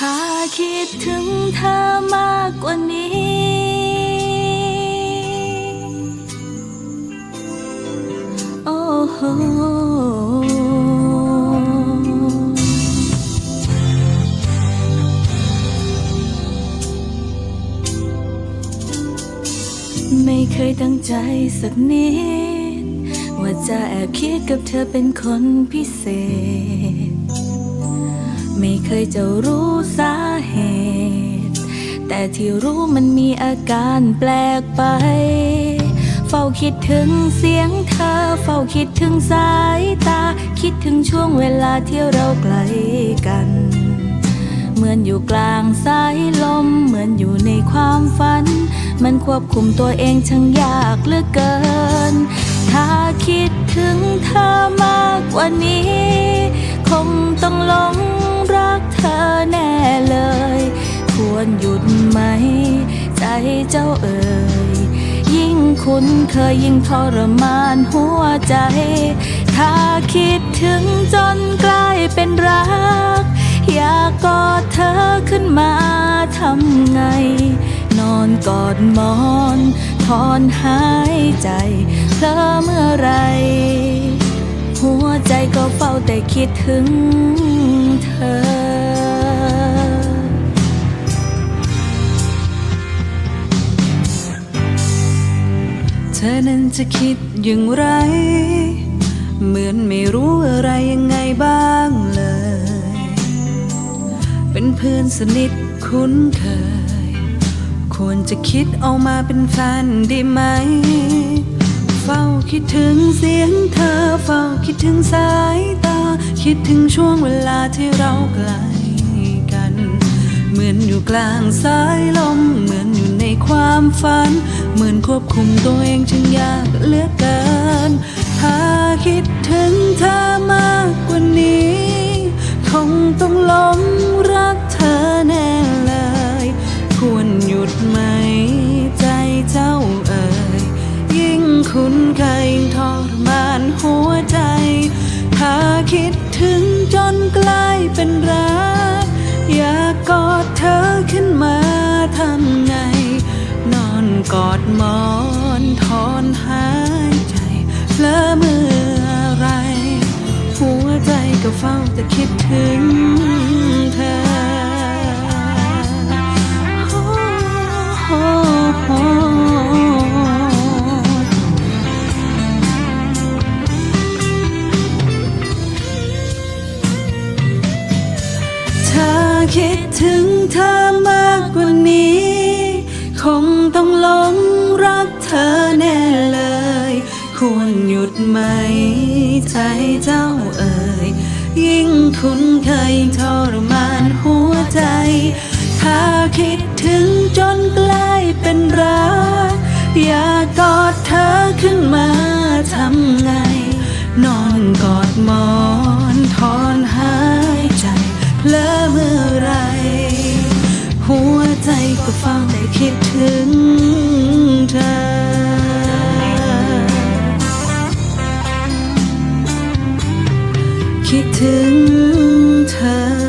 ถ้าคิดถึงเธอมากกว่านี้ โอ้โหไม่เคยตั้งใจสักนิด ว่าจะแอบคิดกับเธอเป็นคนพิเศษ ไม่เคยจะรู้สาเหตุ แต่ที่รู้มันมีอาการแปลกไป เฝ้าคิดถึงเสียงเธอ เฝ้าคิดถึงสายตา คิดถึงช่วงเวลาที่เราใกล้กัน เหมือนอยู่กลางสายลม เหมือนอยู่ในความฝัน มันควบคุมตัวเองช่างยากเหลือเกิน ถ้าคิดถึงเธอมากกว่านี้ คงต้องหลง กเธอแน่เลย ควรหยุดไหม ใจเจ้าเอ่ยยิ่งคุ้นเคยยิ่งทรมานหัวใจ ถ้าคิดถึงจนกลายเป็นรัก อยากกอดเธอขึ้นมาทำไง นอนกอดมอนถอนหายใจเพลอเมื่อไร หัวใจก็เฝ้าแต่คิดถึง ธอนั้นจะคิดอย่างไร เหมือนไม่รู้อะไรยังไงบ้างเลย เป็นเพื่อนสนิทคุ้นเคย ควรจะคิดเอามาเป็นแฟนได้ไหม เฝ้าคิดถึงเสียงเธอ เฝ้าคิดถึงสายตา คิดถึงช่วงเวลาที่เราใกล้กัน เหมือนอยู่กลางสายลม เหมือนอยู่ใน ความฝัน เหมือนควบคุมตัวเองจึงยากเหลือเกิน หาคิดถึง อดมอนถอนหายใจเพลอเมื่อไร หัวใจก็เฝ้าแต่คิดถึงเธอโอ้โอ้ถ้าคิดถึงเธอมากกว่า ไหม ใจเจ้าเอ่ย ยิ่งคุ้นเคยทรมานหัวใจ ถ้าคิดถึงจนกล้เป็นรัก อยากกอดเธอขึ้นมาทำไง นอนกอดหมอนถอนหายใจเพลอเมื่อไร หัวใจก็เฝ้าแต่คิดถึง คิดถึงเธอ